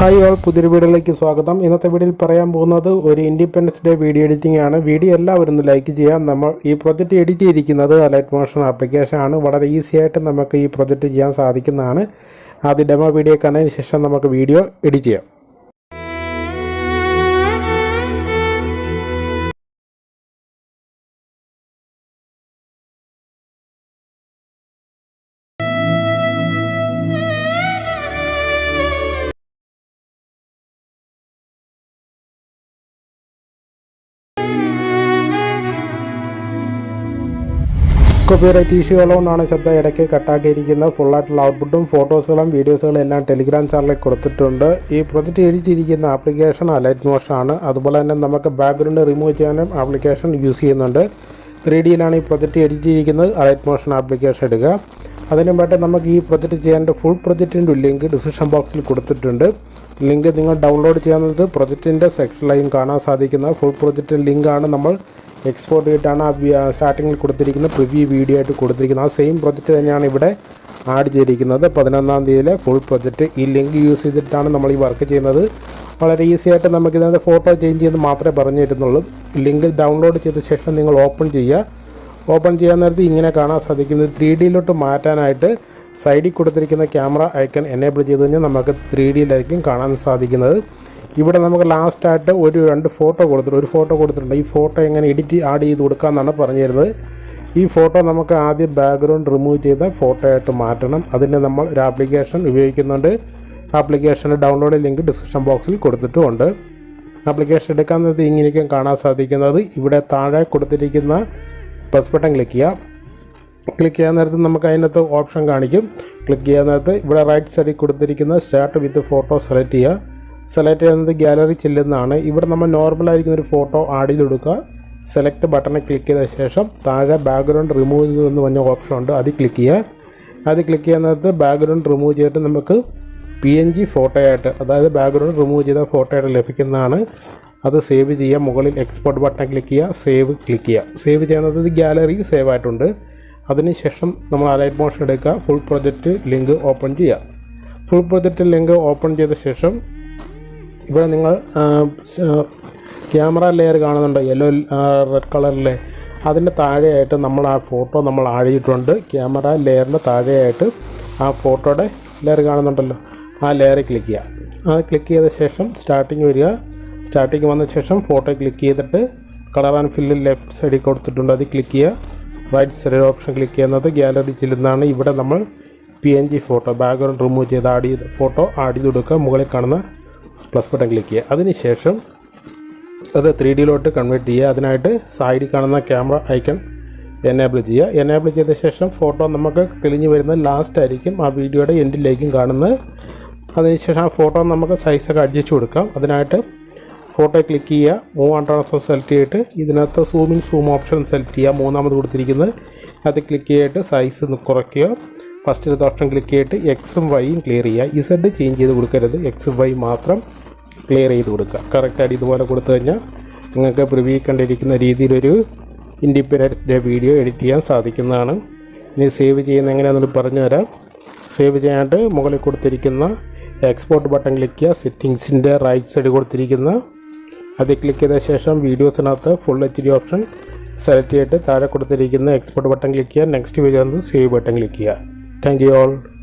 Hi all പുതിയൊരു വീഡിയോയിലേക്ക് സ്വാഗതം. ഇന്നത്തെ വീഡിയോയിൽ പറയാൻ പോകുന്നത് ഒരു ഇൻഡിപെൻഡൻസ് ഡേ വീഡിയോ എഡിറ്റിംഗ് ആണ്. വീഡിയോ എല്ലാവരും ഒന്ന് ലൈക്ക് ചെയ്യാം നമ്മൾ ഈ പ്രൊജക്റ്റ് എഡിറ്റ് ചെയ്തിരിക്കുന്നത് ലൈറ്റ് മോഷൻ ആപ്ലിക്കേഷൻ ആണ്. വളരെ ഈസി ആയിട്ട് നമുക്ക് ഈ പ്രൊജക്റ്റ് ചെയ്യാൻ സാധിക്കുന്നതാണ്. ആദ്യം ഡെമോ വീഡിയോ കണ്ടതിന് ശേഷം നമുക്ക് വീഡിയോ എഡിറ്റ് ചെയ്യാം. കോപ്പിറൈറ്റ് ഇഷ്യൂ ഉള്ളതുകൊണ്ടാണ് ശബ്ദം ഇടയ്ക്ക് കട്ടാക്കിയിരിക്കുന്നത് ഫുള്ളായിട്ടുള്ള ഔട്ട്പുട്ടും ഫോട്ടോസുകളും വീഡിയോസുകളും എല്ലാം ടെലിഗ്രാം ചാനലിൽ കൊടുത്തിട്ടുണ്ട്. ഈ പ്രൊജക്റ്റ് എഴുതിയിരിക്കുന്ന ആപ്ലിക്കേഷൻ അലൈറ്റ് മോഷനാണ് അതുപോലെ തന്നെ നമുക്ക് ബാക്ക്ഗ്രൗണ്ട് റിമൂവ് ചെയ്യാനും ആപ്ലിക്കേഷൻ യൂസ് ചെയ്യുന്നുണ്ട്. ത്രീ ഡിയിലാണ് ഈ പ്രൊജക്റ്റ് എഴുതിയിരിക്കുന്നത്. അലൈറ്റ് മോഷൻ ആപ്ലിക്കേഷൻ എടുക്കുക അതിനു വേണ്ടി നമുക്ക് ഈ പ്രൊജക്റ്റ് ചെയ്യേണ്ട ഫുൾ പ്രൊജക്റ്റിന്റെ ലിങ്ക് ഡിസ്ക്രിപ്ഷൻ ബോക്സിൽ കൊടുത്തിട്ടുണ്ട്. ലിങ്ക് നിങ്ങൾ ഡൗൺലോഡ് ചെയ്യുന്നത് പ്രൊജക്റ്റിന്റെ സെക്ഷനിലായും കാണാൻ സാധിക്കുന്ന ഫുൾ പ്രൊജക്റ്റ് ലിങ്കാണ് നമ്മൾ എക്സ്പോർട്ട് ചെയ്തിട്ടാണ് ആ സ്റ്റാർട്ടിങ്ങിൽ കൊടുത്തിരിക്കുന്ന പ്രിവ്യൂ വീഡിയോ ആയിട്ട് കൊടുത്തിരിക്കുന്നത്. ആ സെയിം പ്രൊജക്റ്റ് തന്നെയാണ് ഇവിടെ ആഡ് ചെയ്തിരിക്കുന്നത്. പതിനൊന്നാം തീയതിയിലെ ഫുൾ പ്രൊജക്റ്റ് ഈ ലിങ്ക് യൂസ് ചെയ്തിട്ടാണ് നമ്മൾ ഈ വർക്ക് ചെയ്യുന്നത്. വളരെ ഈസി ആയിട്ട് നമുക്കിതിനകത്ത് ഫോട്ടോ ചേഞ്ച് ചെയ്ത് മാത്രമേ പറഞ്ഞു തരുന്നുള്ളൂ. ലിങ്ക് ഡൗൺലോഡ് ചെയ്ത ശേഷം നിങ്ങൾ ഓപ്പൺ ചെയ്യുക. ഓപ്പൺ ചെയ്യാൻ നേരത്ത് ഇങ്ങനെ കാണാൻ സാധിക്കുന്നത് ത്രീ ഡിയിലോട്ട് മാറ്റാനായിട്ട് സൈഡിൽ കൊടുത്തിരിക്കുന്ന ക്യാമറ ഐക്കൺ എനേബിൾ ചെയ്ത് കഴിഞ്ഞാൽ നമുക്ക് ത്രീ ഡിയിലായിരിക്കും കാണാൻ സാധിക്കുന്നത്. ഇവിടെ നമുക്ക് ലാസ്റ്റായിട്ട് ഒരു രണ്ട് ഫോട്ടോ കൊടുത്തിട്ടുണ്ട് ഒരു ഫോട്ടോ കൊടുത്തിട്ടുണ്ട്. ഈ ഫോട്ടോ എങ്ങനെ എഡിറ്റ് ആഡ് ചെയ്ത് കൊടുക്കാമെന്നാണ് പറഞ്ഞു തരുന്നത് ഈ ഫോട്ടോ നമുക്ക് ആദ്യം ബാക്ക്ഗ്രൗണ്ട് റിമൂവ് ചെയ്ത ഫോട്ടോ ആയിട്ട് മാറ്റണം. അതിന് നമ്മൾ ഒരു ആപ്ലിക്കേഷൻ ഉപയോഗിക്കുന്നുണ്ട്. ആപ്ലിക്കേഷന്റെ ഡൗൺലോഡ് ലിങ്ക് ഡിസ്ക്രിപ്ഷൻ ബോക്സിൽ കൊടുത്തിട്ടുമുണ്ട്. ആപ്ലിക്കേഷൻ എടുക്കാൻ നേരത്ത് ഇങ്ങനെയൊക്കെ കാണാൻ സാധിക്കുന്നത്. ഇവിടെ താഴെ കൊടുത്തിരിക്കുന്ന പ്ലസ് ബട്ടൺ ക്ലിക്ക് ചെയ്യുക ക്ലിക്ക് ചെയ്യാൻ നേരത്ത് നമുക്ക് അതിനകത്ത് ഓപ്ഷൻ കാണിക്കും. ക്ലിക്ക് ചെയ്യാൻ നേരത്ത് ഇവിടെ റൈറ്റ് സൈഡിൽ കൊടുത്തിരിക്കുന്ന സ്റ്റാർട്ട് വിത്ത് ഫോട്ടോ സെലക്ട് ചെയ്യുക. സെലക്ട് ചെയ്യുന്നത് ഗാലറി ചെല്ലുന്നതാണ്. ഇവിടെ നമ്മൾ നോർമൽ ആയിരിക്കുന്ന ഒരു ഫോട്ടോ ആഡ് ചെയ്ത് കൊടുക്കുക സെലക്ട് ബട്ടണിൽ ക്ലിക്ക് ചെയ്ത ശേഷം താഴെ ബാക്ക്ഗ്രൗണ്ട് റിമൂവ് എന്ന് പറഞ്ഞ ഓപ്ഷൻ ഉണ്ട്. അത് ക്ലിക്ക് ചെയ്യുക. അത് ക്ലിക്ക് ചെയ്യുന്നത് ബാക്ക്ഗ്രൗണ്ട് റിമൂവ് ചെയ്തിട്ട് നമുക്ക് പി എൻ ജി ഫോട്ടോയായിട്ട് അതായത് ബാക്ക്ഗ്രൗണ്ട് റിമൂവ് ചെയ്ത ഫോട്ടോയായിട്ട് ലഭിക്കുന്നതാണ്. അത് സേവ് ചെയ്യുക. മുകളിൽ എക്സ്പോർട്ട് ബട്ടൺ ക്ലിക്ക് ചെയ്യുക. സേവ് ക്ലിക്ക് ചെയ്യുക. സേവ് ചെയ്യുന്നത് ഗാലറി സേവ് ആയിട്ടുണ്ട്. അതിനുശേഷം നമ്മൾ അലൈറ്റ് മോഷൻ എടുക്കുക. ഫുൾ പ്രൊജക്റ്റ് ലിങ്ക് ഓപ്പൺ ചെയ്യുക. ഫുൾ പ്രൊജക്റ്റ് ലിങ്ക് ഓപ്പൺ ചെയ്ത ശേഷം ഇവിടെ നിങ്ങൾ ക്യാമറ ലെയർ കാണുന്നുണ്ട്? യെല്ലോ റെഡ് കളറിലെ. അതിന്റെ താഴെയായിട്ട് നമ്മൾ ആ ഫോട്ടോ നമ്മൾ ആഴിയിട്ടുണ്ട്. ക്യാമറ ലെയറിന്റെ താഴെയായിട്ട് ആ ഫോട്ടോയുടെ ലെയർ കാണുന്നുണ്ടല്ലോ. ആ ലെയറിൽ ക്ലിക്ക് ചെയ്യുക. ആ ക്ലിക്ക് ചെയ്ത ശേഷം സ്റ്റാർട്ടിങ് വരിക. സ്റ്റാർട്ടിങ് വന്ന ശേഷം ഫോട്ടോ ക്ലിക്ക് ചെയ്തിട്ട് കളർ ആൻഡ് ഫില്ലിൽ ലെഫ്റ്റ് സൈഡിൽ കൊടുത്തിട്ടുണ്ട്. അത് ക്ലിക്ക് ചെയ്യുക. റൈറ്റ് സൈഡ് ഓപ്ഷൻ ക്ലിക്ക് ചെയ്യുന്നത് ഗ്യാലറി ചെല്ലുന്നതാണ്. ഇവിടെ നമ്മൾ P N G photo background remove ചെയ്ത് ആഡ് ചെയ്ത് ഫോട്ടോ ആഡ് ചെയ്ത് കൊടുക്കുക. മുകളിൽ കാണുന്ന പ്ലസ് ബട്ടൺ ക്ലിക്ക് ചെയ്യുക. അതിനുശേഷം അത് ത്രീ ഡിയിലോട്ട് കൺവേർട്ട് ചെയ്യുക. അതിനായിട്ട് സൈഡിൽ കാണുന്ന ക്യാമറ ഐക്കൺ എനേബിൾ ചെയ്യുക. എനേബിൾ ചെയ്ത ശേഷം ഫോട്ടോ നമുക്ക് തെളിഞ്ഞു വരുന്നത് ലാസ്റ്റ് ആയിരിക്കും ആ വീഡിയോയുടെ എൻഡിലേക്കും കാണുന്നത്. അതിനുശേഷം ആ ഫോട്ടോ നമുക്ക് സൈസൊക്കെ അഡ്ജസ്റ്റ് കൊടുക്കാം. അതിനായിട്ട് ഫോട്ടോ ക്ലിക്ക് ചെയ്യുക. മൂവ് ആൻഡ് ട്രാൻസ്ഫർ സെലക്ട് ചെയ്തിട്ട് ഇതിനകത്ത് സൂമിൻ സൂം ഓപ്ഷൻ സെലക്ട് ചെയ്യുക. മൂന്നാമത് കൊടുത്തിരിക്കുന്നത്. അത് ക്ലിക്ക് ചെയ്തിട്ട് സൈസ് കുറയ്ക്കുക. ഫസ്റ്റിലത്തെ ഓപ്ഷൻ ക്ലിക്ക് ചെയ്തിട്ട് എക്സും വൈയും ക്ലിയർ ചെയ്യുക. ഇസഡ് ചേഞ്ച് ചെയ്ത് കൊടുക്കരുത്. എക്സ് വൈ മാത്രം ക്ലിയർ ചെയ്ത് കൊടുക്കുക. കറക്റ്റായിട്ട് ഇതുപോലെ കൊടുത്തു കഴിഞ്ഞാൽ നിങ്ങൾക്ക് പ്രിവ്യൂ കണ്ടിരിക്കുന്ന രീതിയിലൊരു ഇൻഡിപെൻഡൻസ് ഡേ വീഡിയോ എഡിറ്റ് ചെയ്യാൻ സാധിക്കുന്നതാണ്. ഇനി സേവ് ചെയ്യുന്ന എങ്ങനെയാണെന്ന് പറഞ്ഞു തരാം. സേവ് ചെയ്യാനായിട്ട് മുകളിൽ കൊടുത്തിരിക്കുന്ന എക്സ്പോർട്ട് ബട്ടൺ ക്ലിക്ക് ചെയ്യുക. സെറ്റിങ്സിന്റെ റൈറ്റ് സൈഡ് കൊടുത്തിരിക്കുന്ന അത് ക്ലിക്ക് ചെയ്ത ശേഷം വീഡിയോസിനകത്ത് full H D option select ചെയ്തിട്ട് താഴെ കൊടുത്തിരിക്കുന്ന എക്സ്പോർട്ട് ബട്ടൺ ക്ലിക്ക് ചെയ്യുക. Next video save button click ചെയ്യുക. Thank you all.